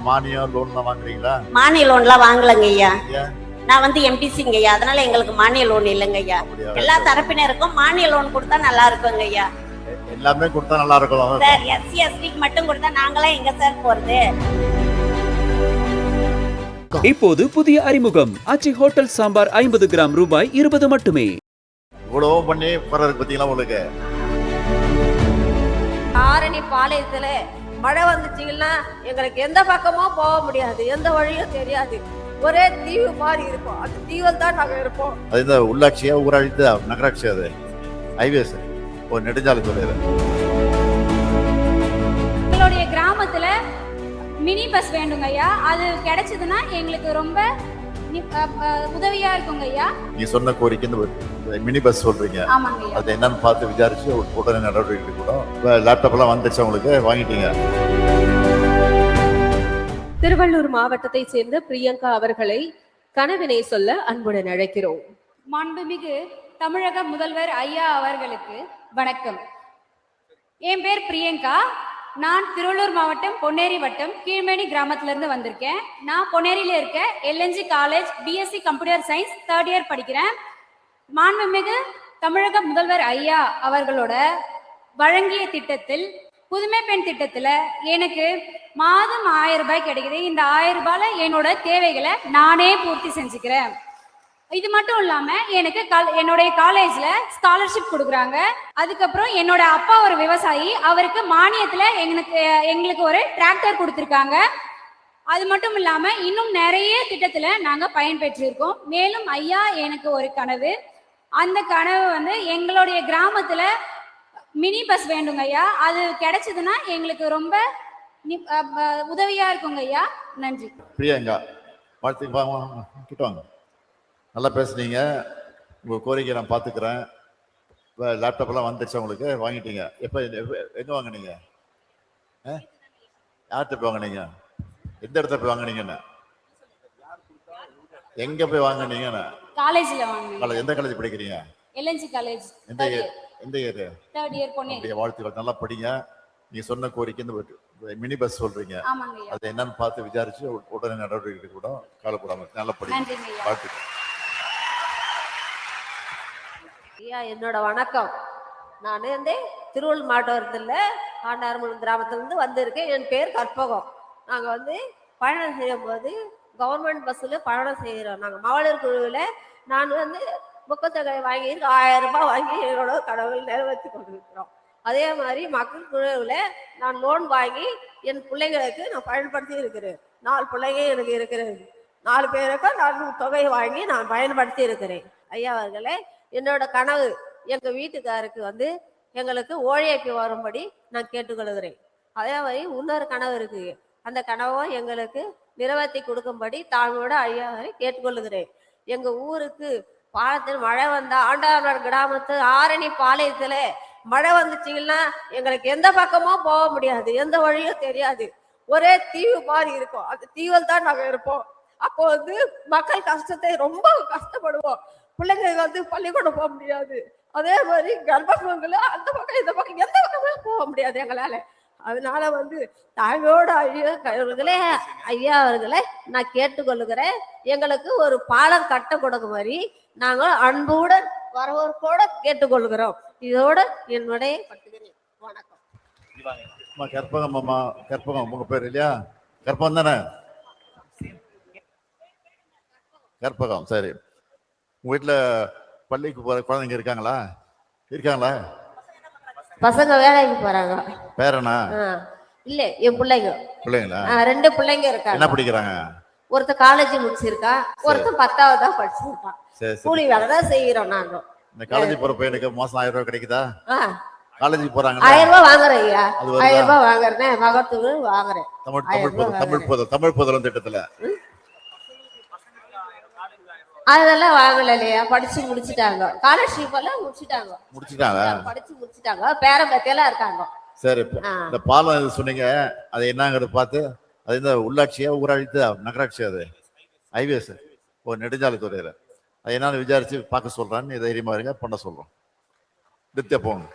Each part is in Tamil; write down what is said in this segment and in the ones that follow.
மானியம் லோன்லாம் வாங்குறீங்களா? மானிய லோன்லாம் வாங்கலங்க ஐயா. நான் வந்து எம்பிசிங்க ஐயா. அதனால எங்களுக்கு மானிய லோன் இல்லைங்க ஐயா. எல்லா தரப்பினருக்கும் மானிய லோன் கொடுத்தா நல்லா இருக்குங்க ஐயா. எல்லாமே கொடுத்தா நல்லா இருக்கும் சார் எஸ்சி எஸ்டிக்கு மட்டும் கொடுத்தா நாங்களாம் எங்க சார் போறது? இப்போது புதிய அறிமுகம். ஆச்சி ஹோட்டல் சாம்பார் ஐம்பது கிராம் ரூபாய் இருபது மட்டுமே. இவ்வளவு பண்ணி போறதுக்கு பார்த்தீங்களா உங்களுக்கு? ஆரணி பாளையத்துல மழை வந்துச்சுங்கன்னா எங்களுக்கு எந்த பக்கமும் போக முடியாது. எந்த வழியும் தெரியாது. ஒரே தீவு மாதிரி இருக்கும். அந்த தீவில் தான் நாங்க இருப்போம். அது இந்த உள்ளாட்சியா ஊராட்சி நகராட்சி அது. ஹைவேஸ் ஒரு நெடுஞ்சாலைத்துறை அது. எங்களுடைய கிராமத்துல மினி பஸ் வேண்டுங்க ஐயா. அது கிடைச்சதுன்னா எங்களுக்கு ரொம்ப உதவியா இருக்குங்க ஐயா. நீ சொன்ன கோரிக்கை மினி பஸ் சொல்றீங்க. அது என்னன்னு பார்த்து விசாரிச்சு உடனே நடவடிக்கை கூட லேப்டாப் எல்லாம் வந்துச்சு உங்களுக்கு? வாங்கிட்டீங்க. திருவள்ளூர் மாவட்டத்தைச் சேர்ந்த பிரியங்கா அவர்களை கனவினை சொல்ல அன்புடன் அழைக்கிறோம். மாண்புமிகு தமிழக முதல்வர் ஐயா அவர்களுக்கு வணக்கம். என் பேர் பிரியங்கா. நான் திருவள்ளூர் மாவட்டம் பொன்னேரி வட்டம் கீழ்மேனி கிராமத்துல இருந்து வந்திருக்கேன். நான் பொன்னேரியில இருக்க LNG college BSc computer science third year படிக்கிறேன். மாண்புமிகு தமிழக முதல்வர் ஐயா அவர்களோட வழங்கிய திட்டத்தில் புதுமை பெண் திட்டத்துல எனக்கு மாதம் ஆயிரம் ரூபாய் கிடைக்குது. இந்த ஆயிரம் ரூபாயில என்னோட தேவைகளை நானே பூர்த்தி செஞ்சுக்கிறேன். இது மட்டும் இல்லாம எனக்கு கல் என்னுடைய காலேஜ்ல ஸ்காலர்ஷிப் கொடுக்குறாங்க. அதுக்கப்புறம் என்னோட அப்பா ஒரு விவசாயி அவருக்கு மானியத்துல எங்களுக்கு எங்களுக்கு ஒரு டிராக்டர் கொடுத்துருக்காங்க. அது மட்டும் இல்லாம இன்னும் நிறைய திட்டத்துல நாங்க பயன்பெற்றிருக்கோம். மேலும் ஐயா எனக்கு ஒரு கனவு. அந்த கனவு வந்து எங்களுடைய கிராமத்துல மினி பஸ் வேண்டுங்க ஐயா. அது கிடைச்சதுன்னா எங்களுக்கு ரொம்ப உதவியா இருக்குங்க ஐயா. நன்றி. பிரியங்கா வாழ்த்து வாங்க கிட்ட வாங்க. நல்லா பேசுனீங்க. உங்க கோரிக்கை நான் பார்த்துக்கிறேன் லேப்டாப் எல்லாம் வந்துச்சு உங்களுக்கு? வாங்கிட்டீங்க. எப்போ எங்க வாங்கினீங்க? ஆ? யார்கிட்ட போய் வாங்கினீங்க? எந்த இடத்துல போய் வாங்கினீங்கன்னு? எங்க போய் வாங்குனீங்கன்னு காலேஜ்ல வாங்க காலேஜ் எந்த காலேஜ் படிக்கிறீங்க? LNG college. எந்த இயர் எந்த இயர் தேர்ட் இயர் அப்படியே வாழ்த்துக்கள். நல்லா படிங்க. நீங்க சொன்ன கோரிக்கை இந்த மினி பஸ் சொல்றீங்க. அது என்னன்னு பார்த்து விசாரிச்சு உடனே நடவடிக்கை கூட காலப்படாம நல்லா படிங்க. வாழ்த்துக்கள். ஐயா என்னோட வணக்கம். நான் வந்து திருவள்ளூர் மாவட்டத்தில் ஆண்டாரமன் கிராமத்துலேருந்து வந்திருக்கேன். என் பேர் கற்பகம். நாங்கள் வந்து பயணம் செய்யும்போது கவர்மெண்ட் பஸ்ஸில் பயணம் செய்கிறோம் நாங்கள் மகளிர் குழுவில் நான் வந்து புக்கத்தொகை வாங்கி ஆயிரம் ரூபாய் வாங்கி என்னோட கடவுள் நிறைவேற்றி கொண்டிருக்கிறோம் அதே மாதிரி மக்கள் குழுவில் நான் லோன் வாங்கி என் பிள்ளைங்களுக்கு நான் பயன்படுத்தி இருக்கிறேன். நாலு பிள்ளைங்க எனக்கு இருக்கிறது. நாலு பேருக்கும் நான் தொகை வாங்கி நான் பயன்படுத்தி இருக்கிறேன். ஐயா அவர்களே என்னோட கனவு எங்கள் வீட்டுக்காருக்கு வந்து எங்களுக்கு ஓழைக்கு வரும்படி நான் கேட்டுக்கொள்கிறேன். அதே மாதிரி இன்னொரு கனவு இருக்குது அந்த கனவை எங்களுக்கு நிறைவேற்றி கொடுக்கும்படி தாழ்மையோட ஐயாவை கேட்டுக்கொள்கிறேன் எங்க ஊருக்கு பாலத்தில் மழை வந்தா ஆண்டாளர் கிராமத்து ஆரணி பாளையத்துல மழை வந்துச்சுங்கன்னா எங்களுக்கு எந்த பக்கமும் போக முடியாது எந்த வழியும் தெரியாது. ஒரே தீவு மாதிரி இருக்கும். அந்த தீவில் தான் நாங்க இருப்போம். அப்போ வந்து மக்கள் கஷ்டத்தை ரொம்ப கஷ்டப்படுவோம். பிள்ளைங்க வந்து பள்ளிக்கூடம் போக முடியாது. அதே மாதிரி கர்ப்பங்களை அந்த பக்கம் இந்த பக்கம் எந்த பக்கமே போக முடியாது எங்களால. அதனால வந்து தாழ்மையோட ஐயா அவர்களே ஐயா அவர்களே நான் கேட்டுக்கொள்ளுகிறேன். எங்களுக்கு ஒரு பாலம் கட்ட கொடுக்குமாரி நாங்கள் அன்புடன் வரவோர்க்கோட கேட்டுக்கொள்கிறோம். இதோட என்னுடைய பட்டுகிறேன். வணக்கம். கற்பகம் அம்மா கற்பகம். உங்க பேர் இல்லையா? கற்பகம் தானே? கற்பகம் சரி. உங்க வீட்டுல பள்ளிக்கு போற குழந்தைங்க இருக்காங்களா? இருக்காங்களா? பசங்க வேலைக்கு போறாங்க. பேரனா? இல்ல என் பிள்ளைங்க. பிள்ளைங்களா? ரெண்டு பிள்ளைங்க என்ன இருக்காங்க படிக்கிறாங்க? ஒருத்தன் காலேஜ் முடிச்சிருக்கா ஒருத்தன் பத்தாவது தான் படிச்சிருக்கான். சரி சரி. கூலி வேலை தான் செய்யறோம் நாங்க. இந்த காலேஜ் போற பையனுக்கு மாசம் ஆயிரம் ரூபாய் கிடைக்குதா? ஆ, காலேஜுக்கு போறாங்களா? ஆயிரம் ரூபாய் வாங்குறேன் ஐயா? ஆயிரம் ரூபாய் வாங்குறேன் மகத்துக்கு வாங்குறேன். தமிழ் தமிழ் புதல் தமிழ் புதல் தமிழ் புதலும் திட்டத்துல. அதெல்லாம் வாங்கல இல்லையா படிச்சு முடிச்சிட்டாங்க. ஸ்காலர்ஷிப் எல்லாம் முடிச்சிட்டாங்க. முடிச்சுட்டாங்க படிச்சு முடிச்சிட்டாங்க. பேரம் பேத்தியெல்லாம் இருக்காங்க. சரி. இந்த பாலம் சொன்னீங்க அது என்னங்கிறத பார்த்து அது இந்த உள்ளாட்சியா ஊராட்சி நகராட்சி அது? ஹைவேஸ். ஒரு நெடுஞ்சாலைத்துறையில. அது என்னன்னு விசாரிச்சு பார்க்க சொல்றான்னு தைரியமா இருங்க பண்ண சொல்றோம். நித்திய போங்க.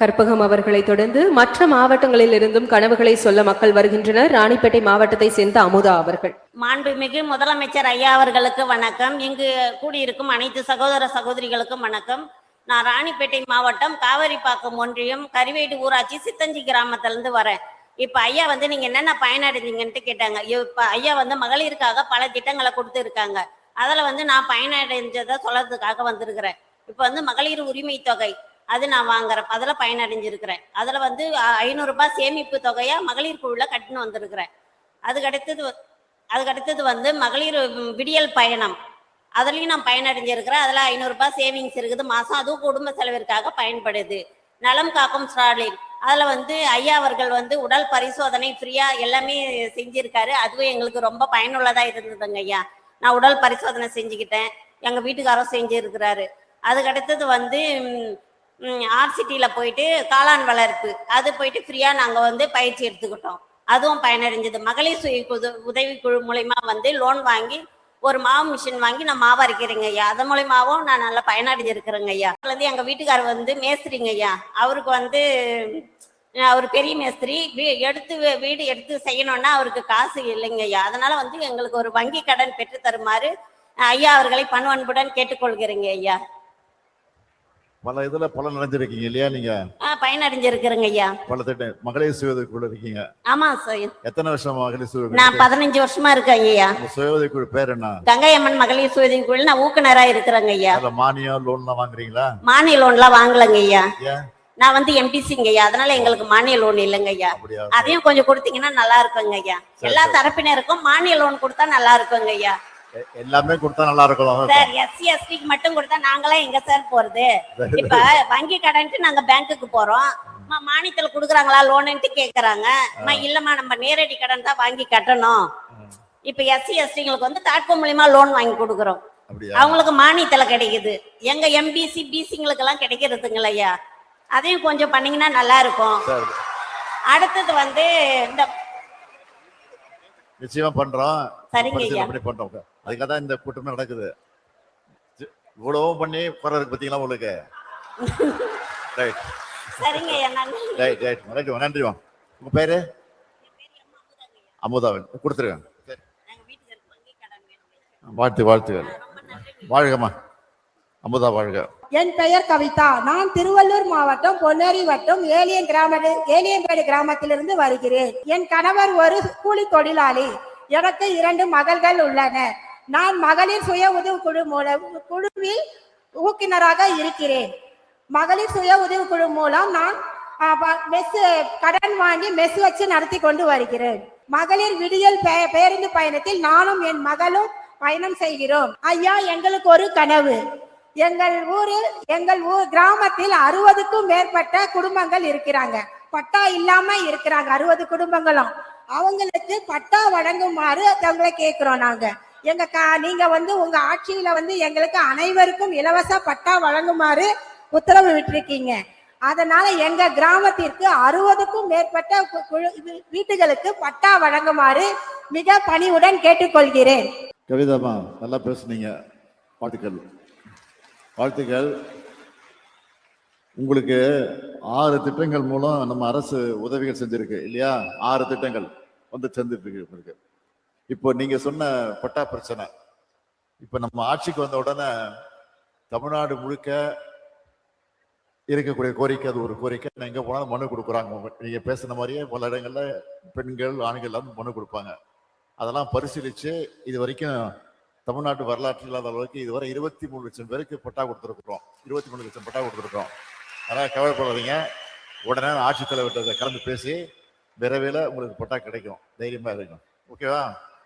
கற்பகம் அவர்களை தொடர்ந்து மற்ற மாவட்டங்களில் இருந்தும் கனவுகளை சொல்ல மக்கள் வருகின்றனர். ராணிப்பேட்டை மாவட்டத்தை சேர்ந்த அமுதா அவர்கள். மாண்புமிகு முதலமைச்சர் ஐயா அவர்களுக்கு வணக்கம். இங்கு கூடியிருக்கும் அனைத்து சகோதர சகோதரிகளுக்கும் வணக்கம். நான் ராணிப்பேட்டை மாவட்டம் காவேரிப்பாக்கம் ஒன்றியம் கருவேடு ஊராட்சி சித்தஞ்சி கிராமத்திலேருந்து வரேன். இப்போ ஐயா வந்து நீங்கள் என்னென்ன பயனடைஞ்சிங்கன்ட்டு கேட்டாங்க. இப்போ ஐயா வந்து மகளிருக்காக பல திட்டங்களை கொடுத்துருக்காங்க அதில் வந்து நான் பயனடைஞ்சதை சொல்கிறதுக்காக வந்திருக்கிறேன். இப்போ வந்து மகளிர் உரிமை தொகை அது நான் வாங்குறேன். அதில் பயனடைஞ்சிருக்கிறேன். அதில் வந்து ஐநூறுரூபா சேமிப்பு தொகையாக மகளிர் குழுவில் கட்டின்னு வந்திருக்கிறேன். அதுக்கடுத்தது அதுக்கடுத்தது வந்து மகளிர் விடியல் பயணம். அதுலேயும் நான் பயனடைஞ்சிருக்கிறேன். அதில் ஐநூறுரூபா சேவிங்ஸ் இருக்குது. மாதம் அதுவும் குடும்ப செலவிற்காக பயன்படுது. நலம் காக்கும் ஸ்டாலின் அதில் வந்து ஐயா அவர்கள் வந்து உடல் பரிசோதனை ஃப்ரீயாக எல்லாமே செஞ்சிருக்காரு. அதுவும் எங்களுக்கு ரொம்ப பயனுள்ளதாக இருந்ததுங்க ஐயா. நான் உடல் பரிசோதனை செஞ்சுக்கிட்டேன். எங்கள் வீட்டுக்காரரும் செஞ்சுருக்கிறாரு. அதுக்கடுத்தது வந்து ஆர்சிட்டியில் போயிட்டு காளான் வளர்ப்பு. அது போயிட்டு ஃப்ரீயாக நாங்கள் வந்து பயிற்சி எடுத்துக்கிட்டோம். அதுவும் பயனடைஞ்சது. மகளிர் சுய உதவி உதவிக்குழு மூலயமா வந்து லோன் வாங்கி ஒரு மாவு மிஷின் வாங்கி நான் மாவு அரைக்கிறேங்க ஐயா. அது மூலியமாவும் நான் நல்லா பயனடைஞ்சிருக்கிறேங்க ஐயா. அதுல இருந்து எங்க வீட்டுக்காரர் வந்து மேஸ்திரிங்க ஐயா. அவருக்கு வந்து அவர் பெரிய மேஸ்திரி. வீ- எடுத்து வீடு எடுத்து செய்யணும்னா அவருக்கு காசு இல்லைங்க ஐயா. அதனால வந்து எங்களுக்கு ஒரு வங்கி கடன் பெற்று தருமாறு ஐயா அவர்களை பண்பன்புடன் கேட்டுக்கொள்கிறேங்க ஐயா. பல இதுல பலன் அடைஞ்சிருக்கீங்க இல்லையா நீங்க? அஹ், பயனடைஞ்சிருக்கிறேங்க ஐயா. பல திட்டம் மகளிர் சுய உதவிக்குழு இருக்கீங்க. ஆமா சார் எத்தனை வருஷம் மகளிர் சுய நான் பதினஞ்சு வருஷமா இருக்கேங்க ஐயா. உங்க சுய உதவிக்குழு பேர் என்ன? கங்கை அம்மன் மகளிர் சுயதின் குழு நான் ஊக்குனரா இருக்கிறேங்க ஐயா. அதுல மானியம் லோன்லாம் வாங்குறீங்களா? மானிய லோன்லாம் வாங்கலங்க ஐயா. நான் வந்து எம்பிசிங்க ஐயா. அதனால எங்களுக்கு மானிய லோன் இல்லைங்க ஐயா. அதையும் கொஞ்சம் கொடுத்தீங்கன்னா நல்லா இருக்குங்க ஐயா. எல்லா தரப்பினருக்கும் மானிய லோன் கொடுத்தா நல்லா இருக்குங்க ஐயா. எல்லாமே கொடுத்தா நல்லா இருக்கும் சார் எஸ்சி எஸ்டிக்கு மட்டும் கொடுத்தா நாங்களாம் எங்க சார் போறது? இப்ப வங்கி கடன்ட்டு நாங்க பேங்க்குக்கு போறோம். அம்மா, மானியத்துல குடுக்குறாங்களா? லோனுன்ட்டு கேக்குறாங்க. அம்மா, இல்லம்மா நம்ம நேரடி கடன் தான் வாங்கி கட்டணும். இப்ப எஸ்சி எஸ்டிங்களுக்கு வந்து தாட்கோ மூலியமா லோன் வாங்கி கொடுக்குறோம். அவங்களுக்கு மானியத்துல கிடைக்குது. எங்க எம்பிசி பிசிங்களுக்கு எல்லாம் கிடைக்கிறதுங்கள ஐயா. அதையும் கொஞ்சம் பண்ணீங்கன்னா நல்லா இருக்கும் அடுத்தது வந்து இந்த நிச்சயமா பண்றோம். சரிங்க ஐயா. பண்றோம் அதுக்காக தான் இந்த கூட்டமே நடக்குது. இவ்வளவும் பண்ணி குறை இருக்கு பாத்தீங்களா உங்களுக்கு? ரைட் சரிங்க நன்றி. ரைட் ரைட் ரைட் நன்றிமா உங்க பேரு? அமுதாவன். கொடுத்துருங்க. எங்க வீட்டுக்கு வங்கி கடன் வேணும். வாழ்த்து வாழ்த்துகள். வாழ்கம்மா. அமுதா வாழ்க. என் பெயர் கவிதா. நான் திருவள்ளூர் மாவட்டம் பொன்னேரி வட்டம் ஏலியன் கிராம ஏலியன்பேடு கிராமத்திலிருந்து வருகிறேன். என் கணவர் ஒரு கூலி தொழிலாளி. எனக்கு இரண்டு மகள்கள் உள்ளனர். நான் மகளிர் சுய உதவி குழு மூலம் குழுவில் ஊக்கினராக இருக்கிறேன். மகளிர் சுய உதவி குழு மூலம் நான் மெஸ் கடன் வாங்கி மெஸ் வச்சு நடத்தி கொண்டு வருகிறேன். மகளிர் விடியல் பே- பேருந்து பயணத்தில் நானும் என் மகளும் பயணம் செய்கிறோம். ஐயா எங்களுக்கு ஒரு கனவு. எங்கள் ஊரில் எங்கள் ஊர் கிராமத்தில் அறுபதுக்கும் மேற்பட்ட குடும்பங்கள் இருக்கிறாங்க. பட்டா இல்லாம இருக்கிறாங்க அறுபது குடும்பங்களும். அவங்களுக்கு பட்டா வழங்குமாறு தங்களை கேட்கிறோம் நாங்க. எங்க கா நீங்க வந்து உங்க ஆட்சியில வந்து எங்களுக்கு அனைவருக்கும் இலவச பட்டா வழங்குமாறு உத்தரவு விட்டிருக்கீங்க. அதனால எங்க கிராமத்திற்கு அறுபதுக்கும் மேற்பட்ட வீட்டுகளுக்கு பட்டா வழங்குமாறு மிக பணிவுடன் கேட்டுக்கொள்கிறேன். கவிதாமா நல்லா பேசுனீங்க. வாழ்த்துக்கள். வாழ்த்துக்கள். உங்களுக்கு ஆறு திட்டங்கள் மூலம் நம்ம அரசு உதவிகள் செஞ்சிருக்கு இல்லையா? ஆறு திட்டங்கள் வந்து சேர்ந்துட்டு இருக்கு இப்போ நீங்க சொன்ன பட்டா பிரச்சனை. இப்போ நம்ம ஆட்சிக்கு வந்த உடனே தமிழ்நாடு முழுக்க இருக்கக்கூடிய கோரிக்கை அது ஒரு கோரிக்கை. நான் எங்கே போனாலும் மனு கொடுக்குறாங்க. நீங்க பேசுன மாதிரியே பல இடங்கள்ல பெண்கள் ஆண்கள் எல்லாம் மனு கொடுப்பாங்க. அதெல்லாம் பரிசீலித்து இது வரைக்கும் தமிழ்நாட்டு வரலாற்று இல்லாத அளவுக்கு இதுவரை இருபத்தி மூணு லட்சம் பேருக்கு பட்டா கொடுத்துருக்குறோம். இருபத்தி மூணு லட்சம் பட்டா கொடுத்துருக்கோம் அதனால் கவலைப்படாதீங்க. உடனே ஆட்சித்தலைவர்கிட்ட கலந்து பேசி விரைவில் உங்களுக்கு பட்டா கிடைக்கும். தைரியமாக இருக்கும் ஓகேவா?